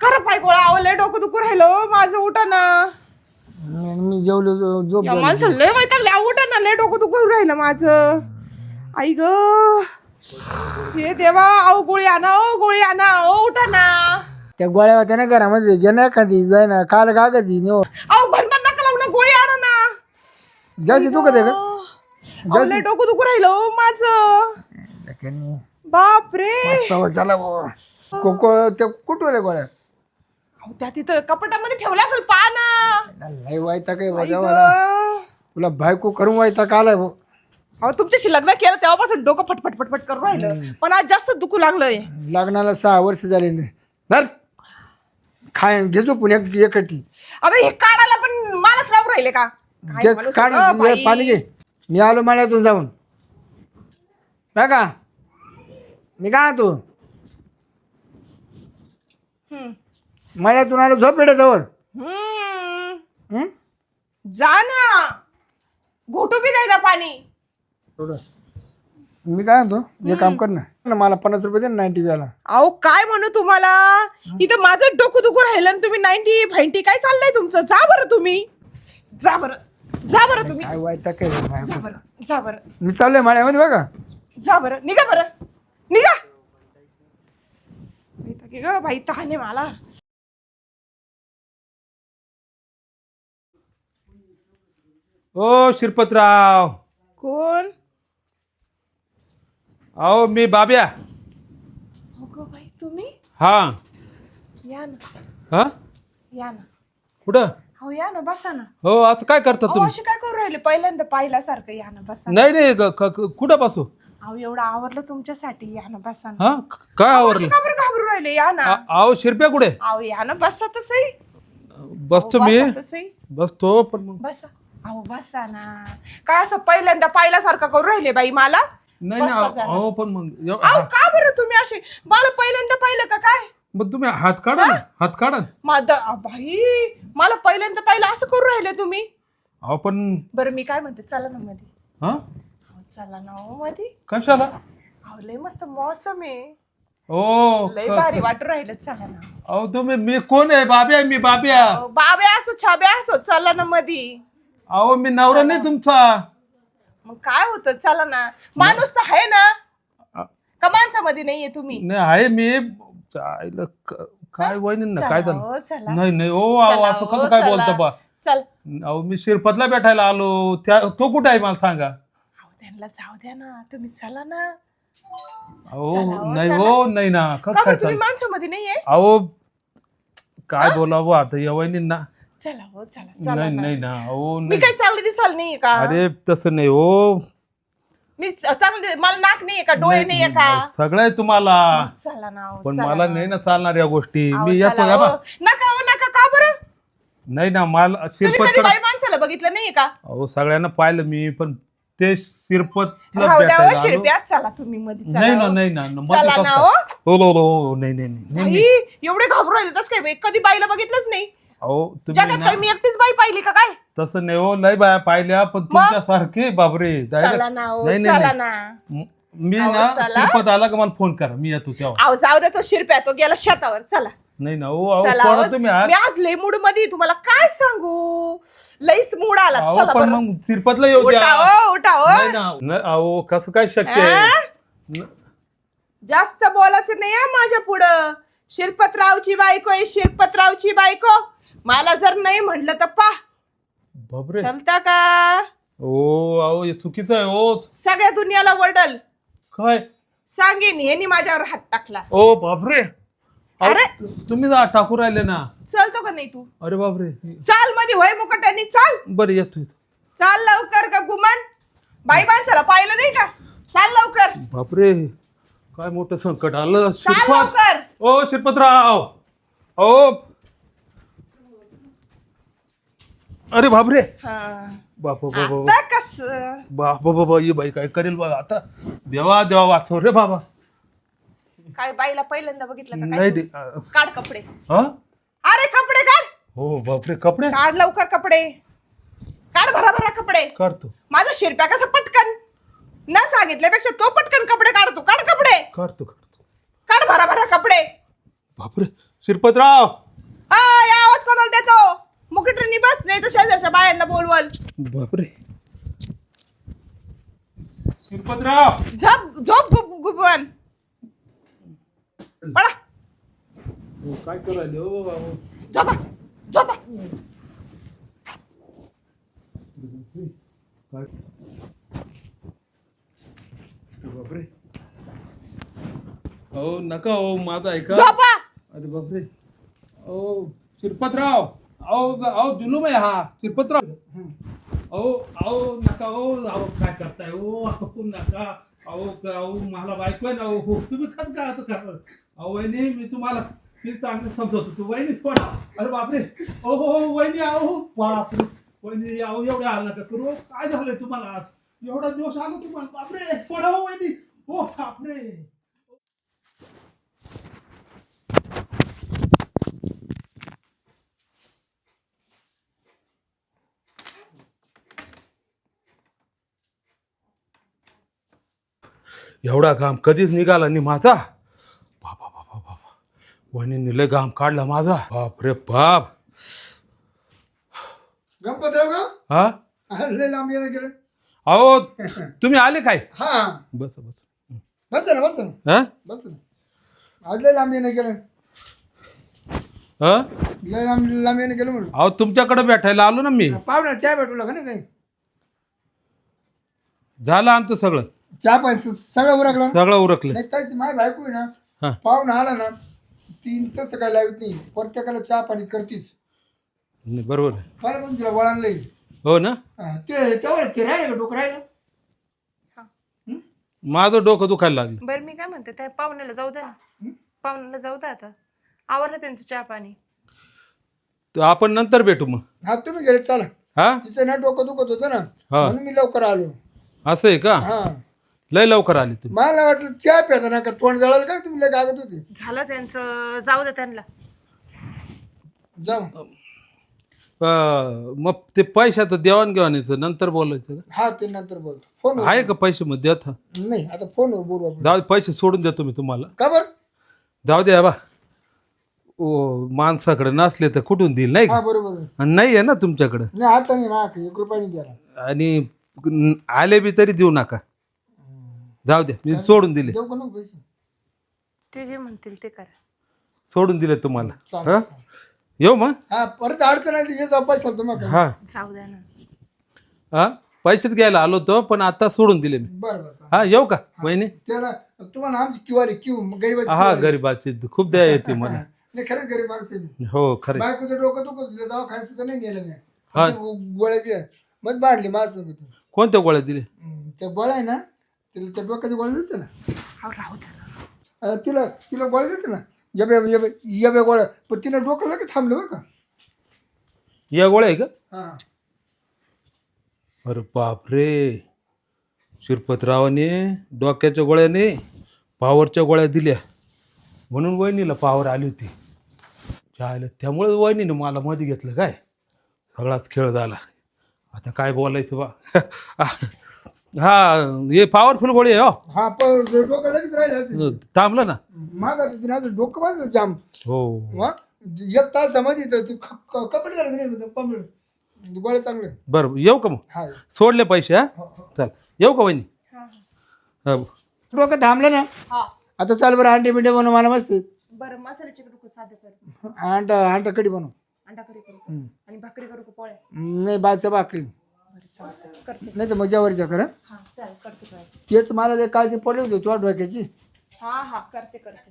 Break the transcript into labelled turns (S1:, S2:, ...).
S1: खरं पाय गोळा आवले डोकं दुखू राहिलं माझं उठा ना
S2: मी मी जेवलो जो- झोप
S1: या
S2: झाली.
S1: माणसं लय वैतागले उठा ना लय डोकं दुखू राहिलं माझं. आई ग. हे देवा अहो गोळी आणा ओ गोळी आणा ओ उठा ना
S2: त्या गोळ्या होत्या ना घरामध्ये घे ना एखादी जाय ना काल का कधी नेऊ
S1: अहो भनभन नका लावू ना गोळी आणा ना.
S2: जास्त दुखत आहे का?
S1: अहो, लय डोकं दुखू राहिलं ओ माझं. बापरे.
S2: सवय चला बुवा. कोको ते कुठं होत्या गोळ्या?
S1: अहो त्या तिथं कपाटामध्ये ठेवल्या असेल पहा ना
S2: लय वायता काय
S1: आई
S2: बघा
S1: ग.
S2: मला तुला बायको करून वायता का आलाय भाऊ
S1: अहो तुमच्याशी लग्न केलं तेव्हापासून डोकं फटफट फटफट करून राहिलं. पण आज जास्त दुखू लागलंय.
S2: लग्नाला सहा वर्ष झाले धर. खाय घेतो पुण्यात एकटी.
S1: आता हे काढायला पण मलाच लावून राहिले का? काय
S2: घे,
S1: माणूस?
S2: काढ
S1: बाई.
S2: पाणी घे. मी आलो माळ्यातून जाऊन. का मी काय तू
S1: हम्म.
S2: माळ्यातून आलो झोप जवळ
S1: हम्म. जा ना. घोटू बी ना पाणी.
S2: मी काय म्हणतो जे काम कर ना. मला पन्नास रुपये दे ना नाईन्टी व्याला.
S1: अहो काय म्हणू तुम्हाला? इथं माझं डोकं दुखू राहिलं आणि तुम्ही नाईन्टी फाईन्टी काय चाललंय तुमचं? जा बरं तुम्ही. जा बरं. जा बरं तुम्ही.
S2: काय व्हायचं काय?
S1: जा. बरं. जा बरं.
S2: मी चाललोय माळ्यामध्ये बघा.
S1: जा बरं. निघा बरं. निघा. ग बाई तहाने मला.
S3: ओ शिरपतराव.
S1: कोण?
S3: अहो मी बाब्या.
S1: हो बाई तुम्ही?
S3: हा.
S1: या ना.
S3: हा?
S1: या ना.
S3: कुठं?
S1: हो या ना बसा ना.
S3: हो असं काय करता
S1: अहो
S3: तुम्ही?
S1: अशी काय करू राहिले? पहिल्यांदा पाहिल्यासारखं या ना बसा.
S3: नाही नाही क- क- क- कुठं बसू?
S1: अहो एवढं आवरलं तुमच्यासाठी. या ना बसा ना.
S3: हा? क- काय
S1: अहो, अशी
S3: आवरलं?
S1: का बरं घाबरू राहिले? या ना.
S3: अहो शिरप्या कुठे?
S1: अहो या ना बसा तसही.
S3: बसतो मी.
S1: बसा तसही.
S3: बसतो पण मग.
S1: बसा. अहो बसा ना. काय असं पहिल्यांदा पाहिल्यासारखं करू राहिले बाई मला?
S3: नाही
S1: बसा
S3: नाही
S1: जरा.
S3: अहो पण मग एव-
S1: अहो का बरं तुम्ही असे? मला पहिल्यांदा पाहिलं का काय?
S3: मग तुम्ही हात काढा ना हात काढा. ना.
S1: माझ बाई मला पहिल्यांदा पाहिलं असं करू राहिले तुम्ही?
S3: अहो पण
S1: बरं मी काय म्हणते चला ना मध्ये
S3: हा?
S1: अहो, चला ना हो मध्ये
S3: कशाला?
S1: अहो लय मस्त मौसम आहे.
S3: ओ
S1: लय
S3: क-
S1: भारी वाटू राहिलं चला ना.
S3: अहो तुम्ही मी कोण आहे? बाब्या आहे, मी बाब्या
S1: अहो, बाबे असो छाबे असो चला ना मधी.
S3: अहो मी नवरा नाही तुमचा.
S1: मग काय होतं? चला ना. माणूस तर आहे ना. का माणसामध्ये नाहीये तुम्ही?
S3: नाही आहे मी. आईला क- काय वहिनी ना काय
S1: हो,
S3: झालं
S1: चला.
S3: नाही नाही ओ अहो,
S1: चला
S3: असं
S1: हो,
S3: कसं काय
S1: चला.
S3: बोलतो बा?
S1: चल.
S3: अहो मी शिरपतला भेटायला आलो. त्या तो कुठे आहे मला सांगा?
S1: अहो त्यांना जाऊ द्या ना. तुम्ही चला ना.
S3: अहो
S1: हो,
S3: नाही
S1: चला.
S3: हो नाही ना. कसं
S1: का
S3: काय
S1: बरं तुम्ही
S3: चाल
S1: माणसामध्ये नाहीये?
S3: अहो काय बोलावं आता या वहिनींना?
S1: चला हो चला. चला
S3: नाही. नाही ना अहो
S1: मी
S3: नाही.
S1: काही चांगली दिसाल नाहीये का?
S3: अरे तसं नाही हो.
S1: मी चांगली मला नाक नाहीये का? डोळे नाहीये का?
S3: सगळं आहे तुम्हाला.
S1: चला ना हो,
S3: पण
S1: चला
S3: मला
S1: ना.
S3: नाही ना चालणार या गोष्टी.
S1: अहो,
S3: मी येतो
S1: चला
S3: बा.
S1: हो. नका हो नका. का बरं?
S3: नाही ना मला
S1: तुम्ही
S3: शिरपत
S1: बाई माणसाला बघितलं नाहीये का?
S3: अहो सगळ्यांना पाहिलं मी पण ते शिरपत
S1: राहू द्या हो शिरप्या. चला तुम्ही मध्ये
S3: नाही ना
S1: हो.
S3: नाही ना मध्ये
S1: चला ना हो?
S3: हो हो हो हो, नाही नाही नाही नाही नाही.
S1: बाई, एवढे घाबरू राहिले तस काय बाई? कधी बाईला बघितलंच नाही.
S3: अहो तुम्ही
S1: जगात काय मी एकटीच बाई पाहिली का काय?
S3: तसं नाही हो लय बाया पाहिल्या पण तुमच्यासारखे बाबरे direct-
S1: चला ना हो
S3: नाही नाही
S1: चला
S3: नाही.
S1: ना.
S3: म- मी
S1: अहो,
S3: ना
S1: चला.
S3: आला का मला फोन करा मी येतो तेव्हा.
S1: जाऊ द्या तो शिरप्या तो गेला शेतावर चला.
S3: नाही ना हो अहो
S1: चला.
S3: तुम्ही आज
S1: मी आज लय मूडमध्ये तुम्हाला काय सांगू? लईच मूड आला
S3: अहो
S1: चला
S3: पण
S1: बरं.
S3: मग शिरपतला येऊ द्या.
S1: उठा उठा
S3: नाही ना न- अहो कसं काय शक्य आहे?
S1: आ?
S3: न-
S1: जास्त बोलायचं नाही हं माझ्या पुढं. शिरपतरावची बायको आहे शिरपतरावची बायको. मला जर नाही म्हटलं तर पा.
S3: बापरे.
S1: चलता का?
S3: ओ अहो हे चुकीचं आहे हो
S1: सगळ्या दुनियाला वडल.
S3: काय?
S1: सांगेन यांनी माझ्यावर हात टाकला.
S3: ओ बापरे. अहो,
S1: अरे.
S3: तुम्ही जा टाकू राहिले ना.
S1: चलतो का नाही तू?
S3: अरे बापरे.
S1: चाल मध्ये होय मुकट्यानी चाल.
S3: बरं येतो येतो.
S1: चाल लवकर का गुमान. बाई माणसाला पाहिलं नाही का? चाल लवकर.
S3: बापरे. काय मोठं संकट आलं.
S1: चाल
S3: शिरपत.
S1: लवकर.
S3: ओ शिरपतराव. ओ अरे बापरे.
S1: हा.
S3: बापा बाबा
S1: आता कस?
S3: बाबा बाबा ये बाई काय करेल बघा आता. देवा देवा वाचव रे बाबा.
S1: काय बाईला पहिल्यांदा बघितलं का
S3: नाही दे?
S1: काढ कपडे.
S3: हा?
S1: अरे कपडे काढ.
S3: हो बापरे कपडे?
S1: काढ लवकर कपडे. काढ भरा भरा कपडे.
S3: काढतो.
S1: माझा शिरप्या कसा पटकन? न सांगितल्यापेक्षा तो पटकन कपडे काढतो. काढ कपडे.
S3: काढतो काढतो.
S1: काढ भरा भरा कपडे
S3: बापरे शिरपतराव.
S1: आ, या आवाज कोणाला देतो? मुकटरीनी बस नाही तर शेजारच्या बायांना बोलवल.
S3: बापरे. शिरपतराव.
S1: झोप झोप गुप गुपवन पळा.
S3: काय करायले हो बाबा?
S1: झोपा झोपा.
S3: काय? बापरे. हो नका हो माझा ऐका.
S1: झोपा.
S3: अरे बापरे. अहो शिरपतराव. अहो अहो जुलूम आहे हा। शिरपतराव अहो अहो नका हो अहो काय करताय? हो अहो नका अहो क- अहो मला बायको आहे ना अहो हो तुम्ही खत काय असं करणार? अहो वहिनी मी तुम्हाला मी चांगलं समजवतो. तू वहिनी सोडा अरे बापरे. ओ हो हो, वहिनी अहो बापरे. वहिनी अहो एवढ्या आला नका करू. अहो, काय झालंय तुम्हाला आज? एवढा जोश आला तुम्हाला? बापरे. सोडा हो वहिनी. हो बापरे. एवढा घाम कधीच निघाला नाही माझा. बाबा बाबा बाबा. वहिनी लय घाम काढला माझा. बाप रे बाप.
S2: गणपतराव
S3: हा?
S2: हा, लय लांब गेलं
S3: अहो तुम्ही आले काय?
S2: हा.
S3: बस बस.
S2: बस ना बस ना.
S3: हा?
S2: बस ना. आज लय लांब येणं गेलं
S3: हा?
S2: लय लांब लांब येणं गेलं म्हणून.
S3: अहो तुमच्याकडे भेटायला आलो ना मी.
S2: पाहुणा चहा भेटू का ना काही?
S3: झालं आमचं सगळं.
S2: चहा पाहिजे सगळं उरकलं?
S3: सगळं उरकलं.
S2: नाही तशी माझी बायको आहे
S3: हा.
S2: ना पाहुणा आला ना तीन तसं काय लावत नाही. प्रत्येकाला चहा पाणी करतीच.
S3: नाही, बरोबर आहे.
S2: मला पण तिला वळण लई.
S3: हो ना?
S2: हा, ते तेवढं ते राहिलं का डोकं राहिलं?
S3: माझं डोकं दुखायला लागलं.
S1: बरं मी काय म्हणते त्या पाहुण्याला जाऊ दे ना. पाहुण्याला जाऊ दे आता. आवरलं त्यांचं चहा पाणी.
S3: तर आपण नंतर भेटू मग.
S2: हा तुम्ही गेले चला.
S3: हा?
S2: तिचं ना डोकं दुखत होतं ना.
S3: हा.
S2: म्हणून मी लवकर आलो.
S3: असं आहे का?
S2: हा.
S3: लय लवकर आले तुम्ही.
S2: मला वाटलं चहा प्याचा ना का? तोंड जळालं का तुम्ही? लय कागद होते.
S1: झालं त्यांचं जाऊ दे त्यांना.
S2: जाऊ.
S3: अं, मग ते पैशाचं देवाणघेवाणीचं नंतर बोलायचं
S2: हा ते नंतर बोलतो. फोन
S3: का आहे का पैसे? मग देत हा.
S2: नाही आता फोनवर बोलू आपण.
S3: जाऊ दे, पैसे सोडून देतो मी तुम्हाला.
S2: का बरं?
S3: जाऊ द्या बा. ओ माणसाकडे नसले तर कुठून देईल नाही का?
S2: हा बरोबर आहे.
S3: आणि नाही आहे ना तुमच्याकडं.
S2: नाही आता नाही ना एक रुपयाने
S3: आणि न- आले बी तरी देऊ नका. जाऊ द्या मी सोडून दिले.
S2: देऊ का नको पैसे?
S1: ते जे म्हणतील ते करा.
S3: सोडून दिले तुम्हाला.
S2: चालेल
S3: हा? येऊ मग.
S2: हा परत अडचण आली ये जाऊ पैसा तुम्हाला
S3: हा.
S1: जाऊ द्या ना.
S3: हा? पैसेच घ्यायला आलो होतो पण आता सोडून दिले मी.
S2: बरं बरं चालेल.
S3: हा येऊ का वहिनी?
S2: त्याला तुम्हाला आमची किवारी किव गरीबाची
S3: हा
S2: किवारी.
S3: गरीबाची खूप द्या येते मला.
S2: नाही खरंच गरीब माणूस आहे मी.
S3: हो खरे
S2: बायकोचं डोकं दुखत होतं दवाखान्यात सुद्धा नाही नेलं मी.
S3: हा.
S2: गोळ्याची मग बांधली माझं होती
S3: कोणत्या गोळ्या दिले
S2: त्या गोळ्या आहे ना तिला त्या डोक्याच्या गोळ्या देते ना?
S1: अहो, राहू द्या ना.
S2: अं, तिला तिला गोळ्या देते ना? यबे यबे यबे गोळ्या. पण तिनं डोकं लगेच थांबलं बरं का?
S3: या गोळ्या आहे का?
S2: हा.
S3: अरे बापरे. शिरपतरावाने डोक्याच्या गोळ्याने पावरच्या गोळ्या दिल्या. म्हणून वहिनीला पावर आली होती. चायला त्यामुळे वहिनीने मला मध्ये घेतलं काय? सगळाच खेळ झाला. आता काय बोलायचं बा? हा हे पॉवरफुल गोळी आहे हो.
S2: हा पण डोकं लगेच राहिलं.
S3: थांबलं ना.
S2: मागं असं डोकं बांधलं जाम.
S3: हो.
S2: मग एक तासामध्ये तर ती कपडे झाले नाही कपडे गोळ्या चांगले
S3: बरं येऊ का मग?
S2: हा.
S3: सोडले पैसे हा?
S2: हो, हो.
S3: चल. येऊ का वहिनी? हा
S2: डोकं थांबलं ना?
S1: हा.
S2: आता चाल बरं अंडे बिंडे बनव मला मस्त.
S1: बरं मसाल्याचे करू का साधं कर.
S2: अंडा अंडा कढी बनव.
S1: अंडा करी करू. का? आणि भाकरी करू का पोळ्या?
S2: नाही बादशा भाकरी.
S1: करते.
S2: नाही तर करा
S1: हा? चालेल करते काय
S2: तेच मला ते काळजी पडली होती तुझ्या डोक्याची.
S1: हा हा करते करते.